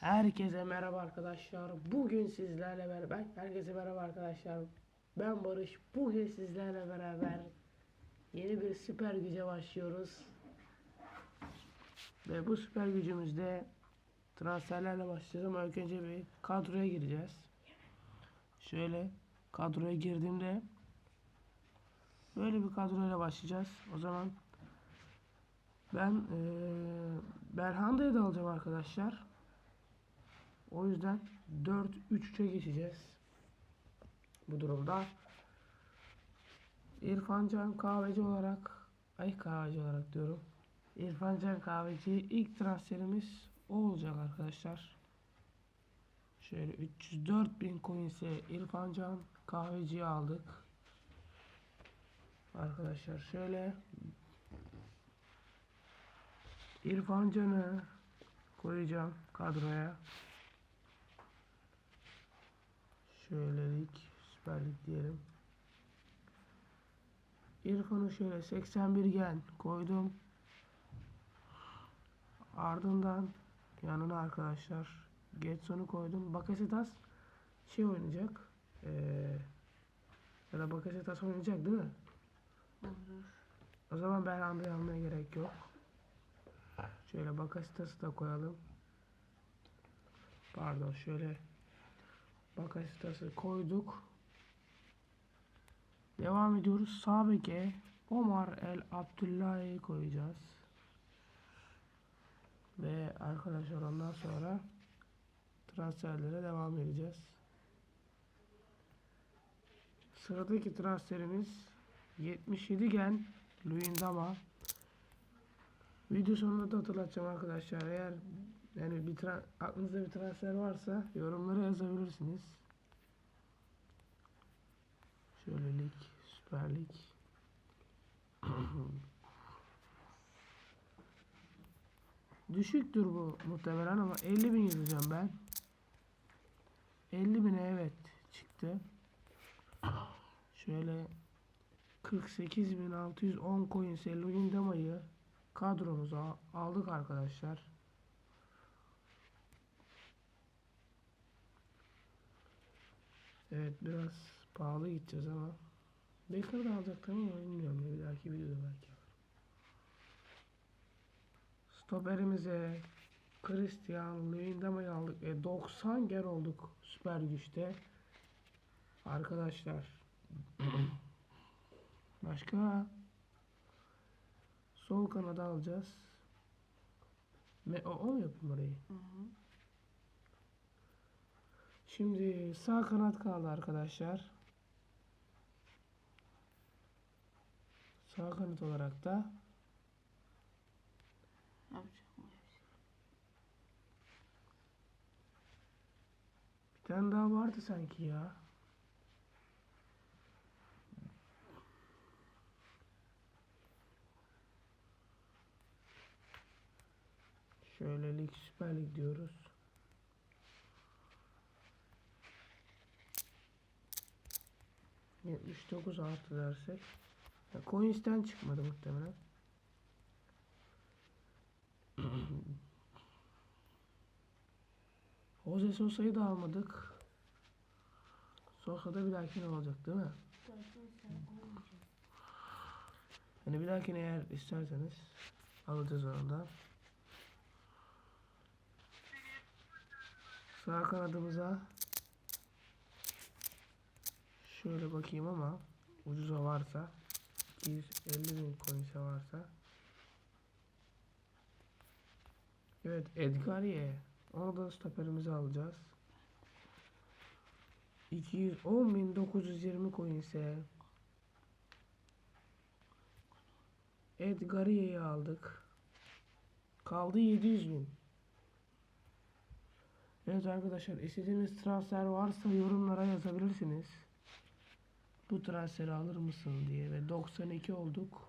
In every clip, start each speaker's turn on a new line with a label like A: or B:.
A: Herkese merhaba arkadaşlar. Bugün sizlerle beraber herkese merhaba arkadaşlar. Ben Barış. Bugün sizlerle beraber yeni bir süper güce başlıyoruz. Ve bu süper gücümüzde transferlerle başlayacağız ama önce bir kadroya gireceğiz. Şöyle kadroya girdiğimde böyle bir kadroyla başlayacağız. O zaman ben eee Berhanda'yı da alacağım arkadaşlar. O yüzden 4-3-3'e geçeceğiz. Bu durumda. İrfan Can Kahveci olarak ay kahveci olarak diyorum. İrfan Can Kahveci ilk transferimiz o olacak arkadaşlar. Şöyle 304 bin coins'e İrfan Can Kahveci'yi aldık. Arkadaşlar şöyle İrfan Can'ı koyacağım kadroya. Şöyle lig, süper lig diyelim. İrfan'ı şöyle 81 gen koydum. Ardından yanına arkadaşlar Getson'u koydum. Bakasetas şey oynayacak. Ee, ya da Bakasetas oynayacak değil mi?
B: Olur.
A: O zaman ben Andrei almaya gerek yok. Şöyle Bakasetas'ı da koyalım. Pardon şöyle Bakasetas'ı koyduk. Devam ediyoruz. Sağ beke Omar El Abdullah'ı koyacağız. Ve arkadaşlar ondan sonra transferlere devam edeceğiz. Sıradaki transferimiz 77 gen Luyendama. Video sonunda da hatırlatacağım arkadaşlar. Eğer yani bir aklınızda bir transfer varsa yorumlara yazabilirsiniz. Şöyle lig, süper lig. Düşüktür bu muhtemelen ama 50 bin yazacağım ben. 50 bine evet çıktı. Şöyle 48.610 coin Luyendama'yı kadromuza aldık arkadaşlar. Evet biraz pahalı gideceğiz ama Baker da alacaktım ama bilmiyorum bir dahaki videoda belki. Stoperimize Christian Luyendama'yı aldık ve 90 ger olduk süper güçte. Arkadaşlar Başka sol kanada alacağız. Me o, o yapayım orayı?
B: Hı hı.
A: Şimdi sağ kanat kaldı arkadaşlar. Sağ kanat olarak da bir tane daha vardı sanki ya. Şöyle lig süper lig diyoruz. Yetmiş dokuz artı dersek. Ya, Coins'ten çıkmadı muhtemelen. Jose Sosa'yı da almadık. Sosa da bir dahakine olacak değil mi? Yani bir dahakine eğer isterseniz alacağız onu da. Sağ kanadımıza şöyle bakayım ama ucuza varsa 250 bin coin'e varsa. Evet Edgariye onu da stoperimize alacağız. 210.920 coin'e Edgariye'yi aldık. Kaldı 700 bin. Evet arkadaşlar istediğiniz transfer varsa yorumlara yazabilirsiniz. Bu transferi alır mısın diye ve 92 olduk.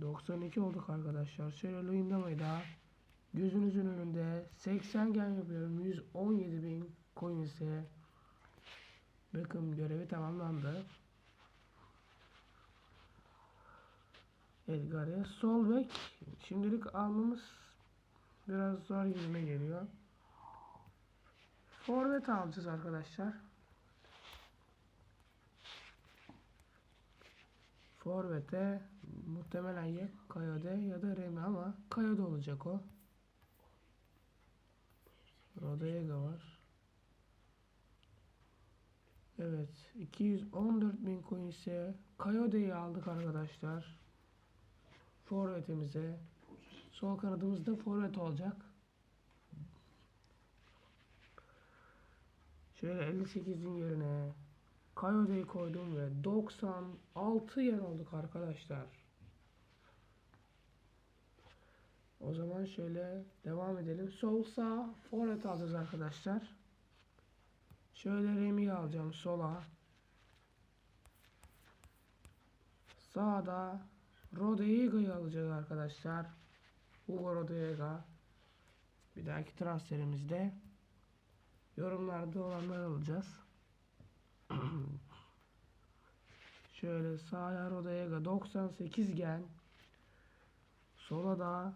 A: 92 olduk arkadaşlar. Şöyle Luyendama'yı da gözünüzün önünde 80 gen yapıyorum. 117 bin coin ise Beckham görevi tamamlandı. Edgar'e sol bek şimdilik almamız Biraz zor gibime geliyor. Forvet alacağız arkadaşlar. Forvet'e muhtemelen ya Kayode ya da Remi ama Kayode olacak o. Rodayega var. Evet. 214 bin coin ise Kayode'yi aldık arkadaşlar. Forvetimize. Sol kanadımızda forvet olacak. Şöyle 58'in yerine Kayode'yi koydum ve 96 yen olduk arkadaşlar. O zaman şöyle devam edelim. Sol sağ forvet alacağız arkadaşlar. Şöyle Remi'yi alacağım sola. Sağda Rodriguez'i alacağız arkadaşlar. Hugo Rodriguez. Bir dahaki transferimizde yorumlarda olanlar alacağız. Şöyle sağa Rodriguez 98 gen. Sola da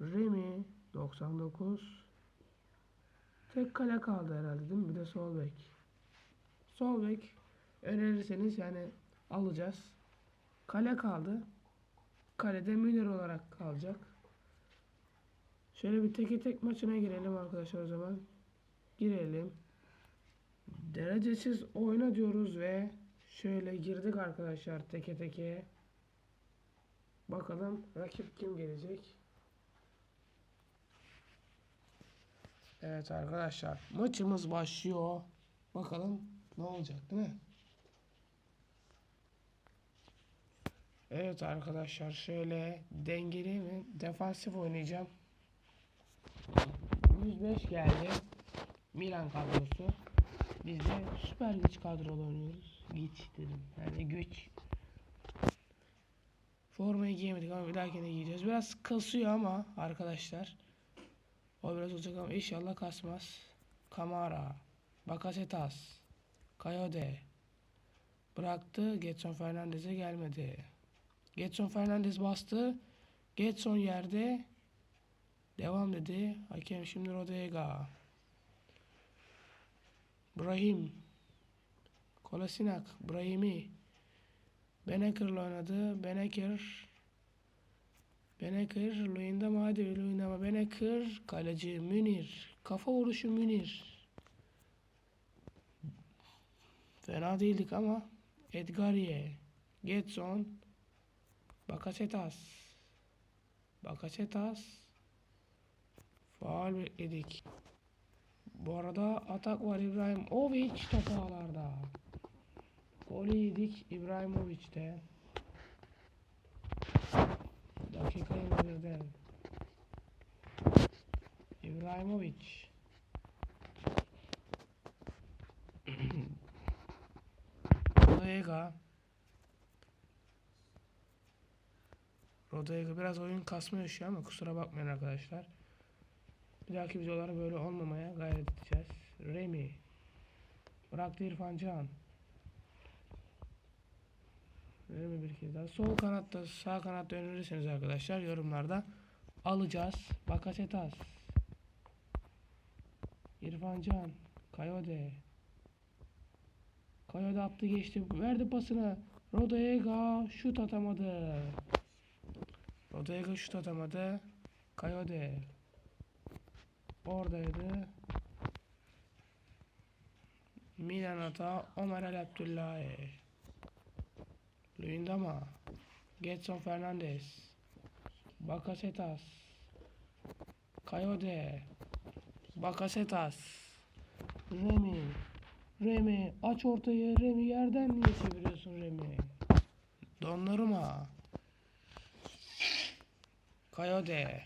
A: Remy 99. Tek kale kaldı herhalde değil mi? Bir de sol bek. Sol bek önerirseniz yani alacağız. Kale kaldı. Kalede Müller olarak kalacak. Şöyle bir teke tek maçına girelim arkadaşlar o zaman. Girelim. Derecesiz oyna diyoruz ve şöyle girdik arkadaşlar teke teke. Bakalım rakip kim gelecek? Evet arkadaşlar maçımız başlıyor. Bakalım ne olacak değil mi? Evet arkadaşlar şöyle dengeli ve defansif oynayacağım. 105 geldi. Milan kadrosu. Biz de süper güç kadrolu oynuyoruz. Güç dedim. Yani güç. Formayı giyemedik ama bir dahakine giyeceğiz. Biraz kasıyor ama arkadaşlar. O biraz olacak ama inşallah kasmaz. Kamara, Bakasetas, Kayode bıraktı. Getson Fernandez'e gelmedi. Getson Fernandez bastı. Getson yerde. Devam dedi. Hakem şimdi Rodega. Brahim. Kolasinak. Brahimi. Beneker'la oynadı. Beneker. Beneker. Luyendama hadi Luyendama. Beneker. Kaleci Münir. Kafa vuruşu Münir. Fena değildik ama Edgarie. Getson. Bakasetas. Bakasetas. Faal bekledik. Bu arada atak var İbrahimovic top ağlarda. Golü yedik İbrahimovic'te. Dakika 21'de. İbrahimovic. Rodega. Rodega biraz oyun kasma yaşıyor ama kusura bakmayın arkadaşlar. Bir dahaki videolara böyle olmamaya gayret edeceğiz. Remy. Bıraktı İrfan Can. Remy bir kez daha. Sol kanatta sağ kanatta önerirseniz arkadaşlar yorumlarda alacağız. Bakasetas. İrfan Can. Kayode. Kayode attı geçti. Verdi pasını. Rodega şut atamadı. Rodega şut atamadı. Kayode. Oradaydı. Milan Ata, Ömer El Abdullahi. Luyendama. Getson Fernandez. Bakasetas. Kayode. Bakasetas. Remy. Remy. Aç ortayı. Remy yerden niye çeviriyorsun Remy? Donnarumma. Kayode.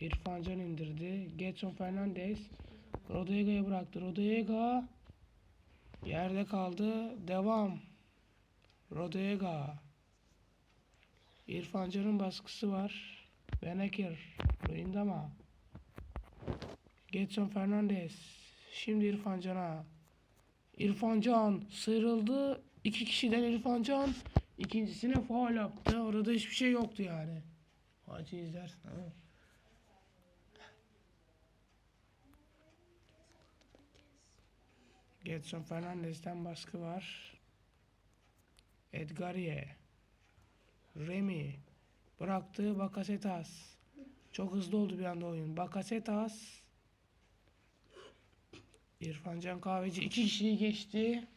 A: İrfan Can indirdi. Getson Fernandez. Rodriguez'e bıraktı. Rodriguez yerde kaldı. Devam. Rodriguez. İrfan Can'ın baskısı var. Beneker. Luyendama. Getson Fernandez. Şimdi İrfan Can'a. İrfan Can sıyrıldı. İki kişiden İrfan Can ikincisine faul yaptı. Orada hiçbir şey yoktu yani. Acı izlersin ama. Getson Fernandez'den baskı var. Edgarie. Remy. Bıraktı Bakasetas. Çok hızlı oldu bir anda oyun. Bakasetas. İrfan Can Kahveci iki kişiyi geçti.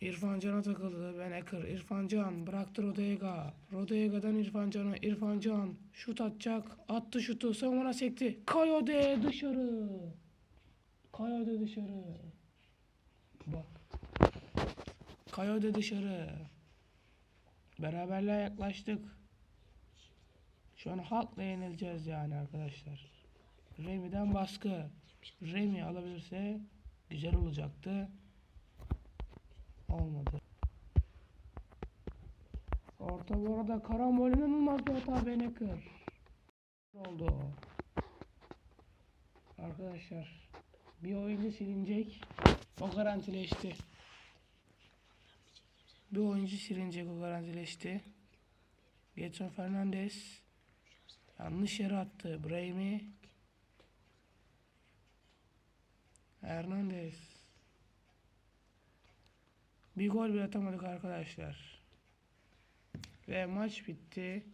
A: İrfan Can'a takıldı. Beneker. İrfan Can bıraktı Rodega. Rodega'dan İrfan Can'a. İrfan Can şut atacak. Attı şutu. Savunma sekti. Kayode dışarı. Kayode dışarı. Bak. Kayode dışarı. Beraberliğe yaklaştık. Şu an halkla yenileceğiz yani arkadaşlar. Remy'den baskı. Remy alabilirse güzel olacaktı. Olmadı. Orta bu arada karambol inanılmaz bir hata Beneker. Oldu. Arkadaşlar bir oyuncu silinecek. O garantileşti. Bir oyuncu silinecek o garantileşti. Getson Fernandez yanlış yere attı. Brahimi Hernandez bir gol bile atamadık arkadaşlar. Ve maç bitti.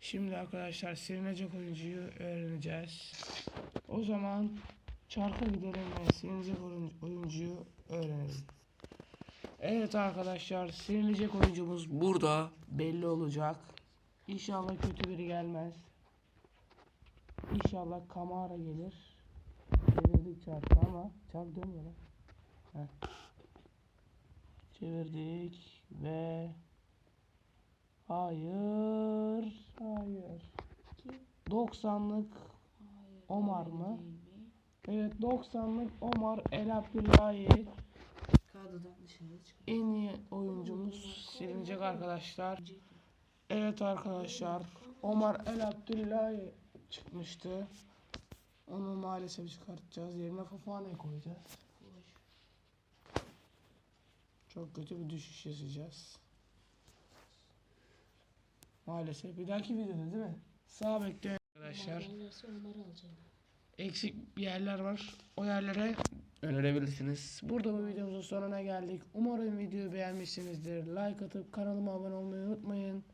A: Şimdi arkadaşlar silinecek oyuncuyu öğreneceğiz. O zaman çarka gidelim ve silinecek oyun- oyuncuyu öğrenelim. Evet arkadaşlar silinecek oyuncumuz burada belli olacak. İnşallah kötü biri gelmez. İnşallah Kamara gelir. Çevirdik çarkı ama çark dönüyor lan. Heh. Çevirdik ve hayır hayır 90'lık Omar mı? Evet 90'lık Omar El Abdullahi
B: dışarı
A: en iyi oyuncumuz silinecek arkadaşlar. Evet arkadaşlar Omar El Abdullahi çıkmıştı. Onu maalesef çıkartacağız. Yerine Fofana koyacağız. Çok kötü bir düşüş yaşayacağız. Maalesef. Bir dahaki videoda değil mi? Sağ bekleyin arkadaşlar. Eksik bir yerler var. O yerlere önerebilirsiniz. Burada bu videomuzun sonuna geldik. Umarım videoyu beğenmişsinizdir. Like atıp kanalıma abone olmayı unutmayın.